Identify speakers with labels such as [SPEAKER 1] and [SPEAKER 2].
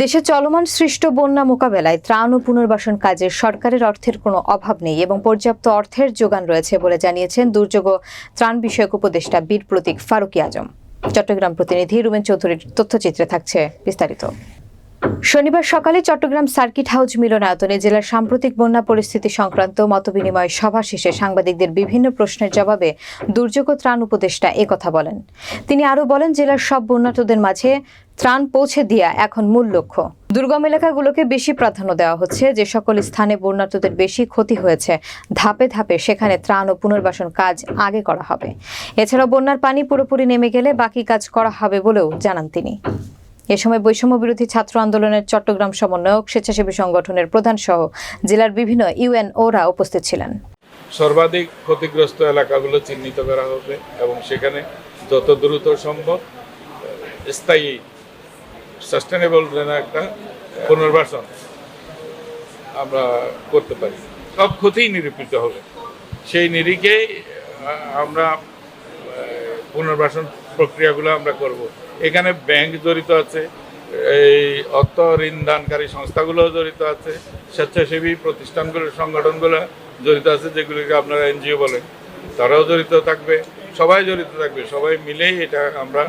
[SPEAKER 1] দেশে চলমান সৃষ্ট বন্যা মোকাবেলায় ত্রাণ ও পুনর্বাসন কাজে সরকারের অর্থের কোনো অভাব নেই এবং পর্যাপ্ত অর্থের যোগান রয়েছে বলে জানিয়েছেন দুর্যোগ ও ত্রাণ বিষয়ক উপদেষ্টা বীর প্রতীক ফারুকি আজম। চট্টগ্রাম প্রতিনিধি রুমেন চৌধুরীর তথ্যচিত্রে থাকছে বিস্তারিত। শনিবার সকালে চট্টগ্রাম সার্কিট হাউস মিলনায়তনে জেলার সাম্প্রতিক বন্যা পরিস্থিতি সংক্রান্ত মতবিনিময় সভা শেষে সাংবাদিকদের বিভিন্ন প্রশ্নের জবাবে দুর্যোগ ত্রাণ উপদেষ্টা একথা বলেন। তিনি আরও বলেন, জেলার সব বন্যাতদের মাঝে ত্রাণ পৌঁছে দেওয়া এখন মূল লক্ষ্য। দুর্গম এলাকাগুলোকে বেশি প্রাধান্য দেওয়া হচ্ছে, যে সকল স্থানে বন্যাতদের বেশি ক্ষতি হয়েছে, ধাপে ধাপে সেখানে ত্রাণ ও পুনর্বাসন কাজ আগে করা হবে। এছাড়াও বন্যার পানি পুরোপুরি নেমে গেলে বাকি কাজ করা হবে বলেও জানান তিনি। এ সময় বৈষম্য বিরোধী ছাত্র আন্দোলনের চট্টগ্রাম সমন্বয়ক স্বেচ্ছাসেবী সংগঠনের প্রধান সহ জেলার বিভিন্ন ইউএনওরা উপস্থিত ছিলেন।
[SPEAKER 2] সর্বাধিক ক্ষতিগ্রস্ত এলাকাগুলো চিহ্নিত করা হবে এবং সেখানে যত দ্রুত সম্ভব স্থায়ী সাস্টেনেবল যেন একটা পুনর্বাসন আমরা করতে পারি। সব ক্ষতিই নিরূপিত হবে। সেই নিরিখেই আমরা পুনর্বাসন প্রক্রিয়াগুলো আমরা করব। এখানে ব্যাংক জড়িত আছে, এই অর্থ ঋণ দানকারী সংস্থাগুলো জড়িত আছে, স্বেচ্ছাসেবী প্রতিষ্ঠানগুলো, সংগঠনগুলো জড়িত আছে, যেগুলিকে আপনারা এনজিও বলেন। তারাও জড়িত থাকবে, সবাই জড়িত থাকবে, সবাই মিলেই এটা আমরা